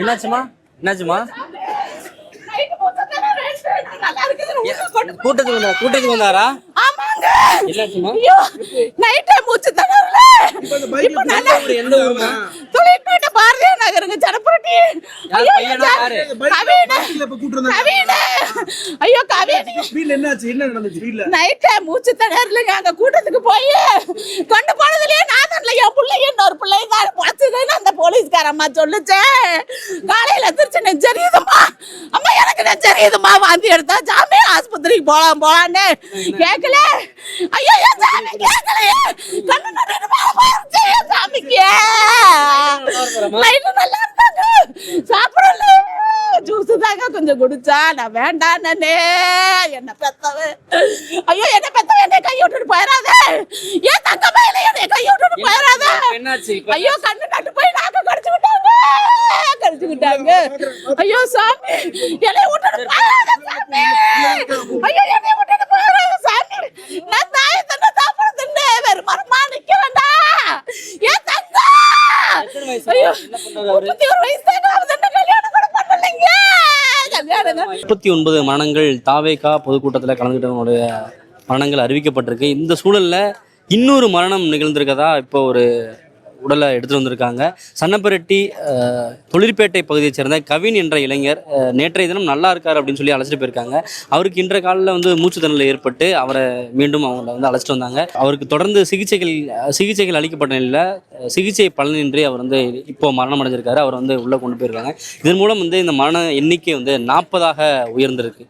என்னாச்சுமா? என்னாச்சுமா? கூட்டத்துக்கு வந்தா கூட்டத்துக்கு வந்தாரா? ஆமாங்க. என்னாச்சுமா? ஐயோ நைட்டே மூச்சு திணறல. இப்ப நல்லா எந்த ஊருமா தொழிற்பேட்டை பாரதிய நகருங்க ஜனப்புரட்டி. யார் ஐயோ, வீட்ல என்னாச்சு? என்ன நடந்துச்சு? வீட்ல நைட்டே மூச்சு திணறலுங்க அங்க கூட்டத்துக்கு போய் கொண்டு போனதுலயே நான் தான் என் பிள்ளைங்க இன்னொரு பிள்ளைங்க பொழைச்சதுன்னு அந்த போலீஸ்கார அம்மா சொல்லுச்சே காலையில எந்திரிச்சு நெஞ்சரியுதும்மா அம்மா எனக்கு நெஞ்சரியுதும்மா வாந்தி எடுத்தா ஜாமி ஆஸ்பத்திரிக்கு போலாம் போலான்னு கேட்கல ஐயோ என் சாமி கேட்கலையே கண்ணு என் சாமிக்கு நல்லா இருந்தாங்க. சாப்பிடல. ஜூஸ் தாங்க கொஞ்சம் குடிச்சா நான் வேண்டாம் நானே என்ன பெத்தவ ஐயோ என்ன பெத்தவ என்னை கை விட்டுட்டு போயிடாத ஏன் தங்க மேல என்னை கை விட்டுட்டு போயிடாத ஐயோ கண்ணு நட்டு போய் நாக்க கடிச்சு விட்டாங்க கடிச்சு விட்டாங்க. ஐயோ சாமி. என்னை விட்டுட்டு சாமி. ஐயோ என்னை விட்டுட்டு போயிடாத சாமி. நான் தாய் தன்னை சாப்பிட தின்னு வெறும் மரமா நிக்க வேண்டாம் ஏன் வயசு? ஐயோ? முப்பத்தி ஒரு வயசு கல்யாணம் கூட பண்ணலைங்க. முப்பத்தி ஒன்பது மரணங்கள் தாவேகா பொதுக்கூட்டத்தில் கலந்துக்கிட்டவங்களுடைய மரணங்கள் அறிவிக்கப்பட்டிருக்கு. இந்த சூழல்ல இன்னொரு மரணம் நிகழ்ந்திருக்கதா? இப்போ ஒரு உடலை எடுத்துட்டு வந்திருக்காங்க. சன்னப்பரெட்டி தொழிற்பேட்டை பகுதியைச் சேர்ந்த கவின் என்ற இளைஞர் நேற்றைய தினம் நல்லா இருக்கார் அப்படின்னு சொல்லி அழைச்சிட்டு போயிருக்காங்க. அவருக்கு இன்ற காலில் வந்து மூச்சு திணறல் ஏற்பட்டு அவரை மீண்டும் அவங்கள வந்து அழைச்சிட்டு வந்தாங்க. அவருக்கு தொடர்ந்து சிகிச்சைகள் சிகிச்சைகள் அளிக்கப்பட்ட நிலையில் சிகிச்சை பலனின்றி அவர் வந்து இப்போ மரணம் அடைஞ்சிருக்காரு. அவர் வந்து உள்ளே கொண்டு போயிருக்காங்க. இதன் மூலம் வந்து இந்த மரண எண்ணிக்கை வந்து நாற்பதாக உயர்ந்திருக்கு.